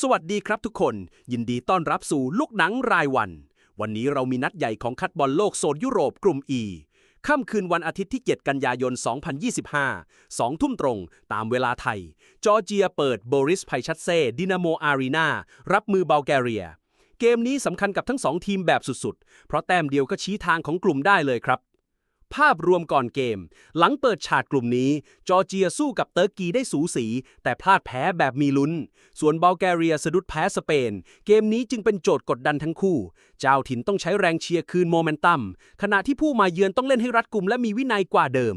สวัสดีครับทุกคน ยินดีต้อนรับสู่ลูกหนังรายวัน วันนี้เรามีนัดใหญ่ของคัดบอลโลกโซนยุโรปกลุ่ม E ค่ำคืนวันอาทิตย์ที่ 7 กันยายน 2025 2 ทุ่มตรง ตามเวลาไทย จอร์เจียเปิดโบริสไพชัตเซ่ดินาโมอารีนารับมือบัลแกเรีย เกมนี้สำคัญกับทั้งสองทีมแบบสุดๆ เพราะแต้มเดียวก็ชี้ทางของกลุ่มได้เลยครับ ภาพรวมก่อนเกม หลังเปิดฉากกลุ่มนี้ จอร์เจียสู้กับเติร์กีได้สูสี แต่พลาดแพ้แบบมีลุ้น ส่วนบัลแกเรียสะดุดแพ้สเปน เกมนี้จึงเป็นโจทย์กดดันทั้งคู่ เจ้าถิ่นต้องใช้แรงเชียร์คืนโมเมนตัม ขณะที่ผู้มาเยือนต้องเล่นให้รัดกุมและมีวินัยกว่าเดิม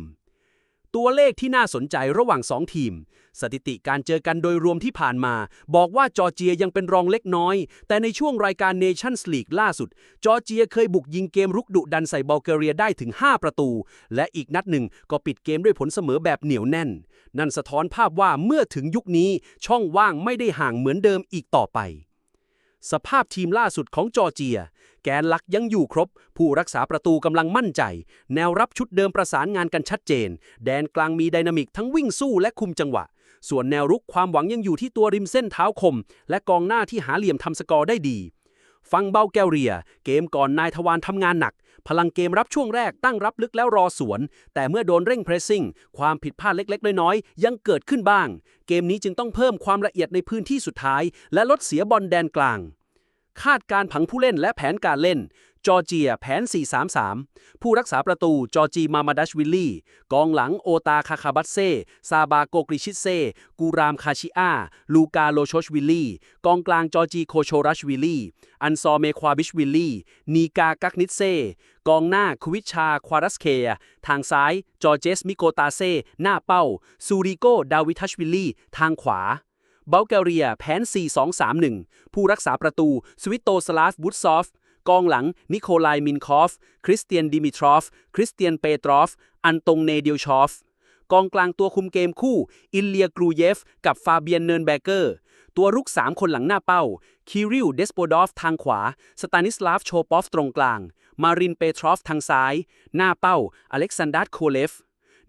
ตัวเลขที่น่าสนใจระหว่าง 2 ทีม สถิติการเจอกันโดยรวมที่ผ่านมา บอกว่าจอร์เจียยังเป็นรองเล็กน้อย แต่ในช่วงรายการเนชั่นส์ลีกล่าสุด จอร์เจียเคยบุกยิงเกมรุกดุดันใส่บัลแกเรียได้ถึง 5 ประตู และอีกนัดหนึ่งก็ปิดเกมด้วยผลเสมอแบบเหนียวแน่น นั่นสะท้อนภาพว่าเมื่อถึงยุคนี้ช่องว่างไม่ได้ห่างเหมือนเดิมอีกต่อไป สภาพทีมล่าสุดของจอร์เจีย แกนหลักยังอยู่ครบ ผู้รักษาประตูกำลังมั่นใจ แนวรับชุดเดิมประสานงานกันชัดเจน แดนกลางมีไดนามิกทั้งวิ่งสู้และคุมจังหวะ ส่วนแนวรุกความหวังยังอยู่ที่ตัวริมเส้นเท้าคม และกองหน้าที่หาเหลี่ยมทำสกอร์ได้ดี ฟังเบาแกวเรีย เกมก่อนนายทวารทำงานหนัก พลังเกมรับช่วงแรกตั้งรับลึกแล้วรอสวน แต่เมื่อโดนเร่งเพรสซิ่ง ความผิดพลาดเล็กๆ น้อยๆ ยังเกิดขึ้นบ้าง เกมนี้จึงต้องเพิ่มความละเอียดในพื้นที่สุดท้าย และลดเสียบอลแดนกลาง คาดการผังผู้เล่นและแผนการเล่น จอร์เจียแผน 4-3-3 ผู้รักษาประตู จอร์จีมามาดัชวิลลี่ กองหลังโอตาคาคาบัตเซ ซาบาโกกริชิเซ กูรามคาชิอา ลูกาโลชชวิลลี่ กองกลางจอร์จีโคโชรัชวิลลี่ อันซอเมควาบิชวิลลี่ นีกากักนิตเซ กองหน้าควิชชาควารัสเคยทางซ้าย จอร์เจสมิโกตาเซ หน้าเป้า ซูริโก ดาวิทัชวิลลี่ ทางขวาบัลแกเรียแผน 4-2-3-1 ผู้รักษาประตู สวิตโตสลาฟบูตซอฟ กองหลัง นิโคลายมินคอฟ คริสเตียนดิมิทรอฟ คริสเตียนเปตรอฟ อันตงเนเดียชอฟ กองกลางตัวคุมเกมคู่ อิลเลียกรูเยฟ กับฟาเบียนเนินแบเกอร์ ตัวรุก 3 คนหลังหน้าเป้า คิริลเดสโปดอฟทางขวา สตานิสลาฟ โชปอฟตรงกลาง มารินเปทรอฟทางซ้าย หน้าเป้า อเล็กซานดัสโคเลฟ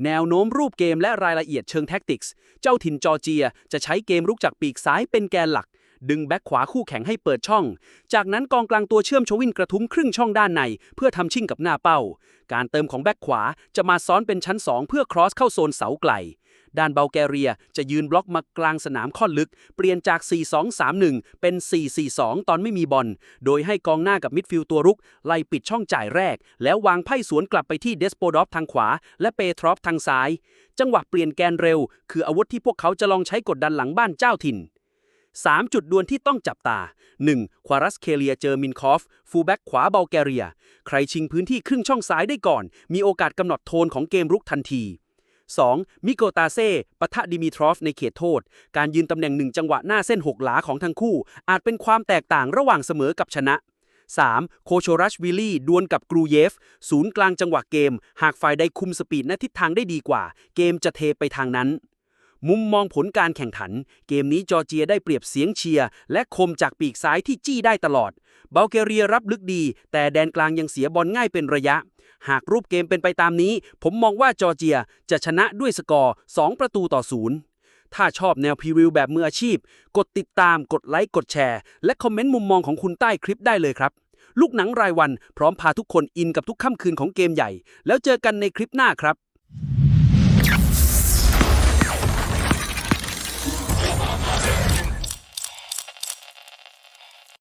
แนวโน้มรูปเกมและรายละเอียดเชิงแท็กติกส์ เจ้าถิ่นจอร์เจียจะใช้เกมรุกจากปีกซ้ายเป็นแกนหลัก ดึงแบ็คขวาคู่แข่งให้เปิดช่อง จากนั้นกองกลางตัวเชื่อมชวินกระทุ้งครึ่งช่องด้านใน เพื่อทำชิ่งกับหน้าเป้า การเติมของแบ็คขวาจะมาซ้อนเป็นชั้น 2 เพื่อครอสเข้าโซนเสาไกล ด้านเบลแกเรียจะยืนบล็อกมากลางสนามค่อนลึก เปลี่ยนจาก 4-2-3-1 เป็น 4-4-2 ตอนไม่มีบอล โดยให้กองหน้ากับมิดฟิลด์ตัวรุก ไล่ปิดช่องจ่ายแรก แล้ววางไพ่สวนกลับไปที่เดสโปดอฟทางขวา และเปทรอฟทางซ้าย จังหวะเปลี่ยนแกนเร็ว คืออาวุธที่พวกเขาจะลองใช้กดดันหลังบ้านเจ้าถิ่น 3 จุดดวลที่ต้องจับตา 1. ควารัสเคเลียเจอมินคอฟ ฟูลแบ็กขวาเบลแกเรีย ใครชิงพื้นที่ครึ่งช่องซ้ายได้ก่อน มีโอกาสกำหนดโทนของเกมรุกทันที 2. มิโกตาเซ่ปะทะดิมิทรอฟในเขตโทษ การยืนตำแหน่งหนึ่งจังหวะหน้าเส้นหกหลาของทั้งคู่ อาจเป็นความแตกต่างระหว่างเสมอกับชนะ 3. โคโชรัชวิลลี่ดวลกับกรูเยฟ ศูนย์กลางจังหวะเกม หากฝ่ายใดคุมสปีดและทิศทางได้ดีกว่า เกมจะเทไปทางนั้น มุมมองผลการแข่งขัน เกมนี้จอร์เจียได้เปรียบเสียงเชียร์ และคมจากปีกซ้ายที่จี้ได้ตลอด เบลแกเรียรับลึกดี แต่แดนกลางยังเสียบอลง่ายเป็นระยะ หากรูปเกมเป็นไปตามนี้ ผมมองว่าจอร์เจียจะชนะด้วยสกอร์ 2 ประตูต่อศูนย์ถ้าชอบแนวพรีวิวแบบมืออาชีพ กดติดตาม กดไลค์ กดแชร์ และคอมเมนต์มุมมองของคุณใต้คลิปได้เลยครับ ลูกหนังรายวันพร้อมพาทุกคนอินกับทุกค่ำคืนของเกมใหญ่ แล้วเจอกันในคลิปหน้าครับ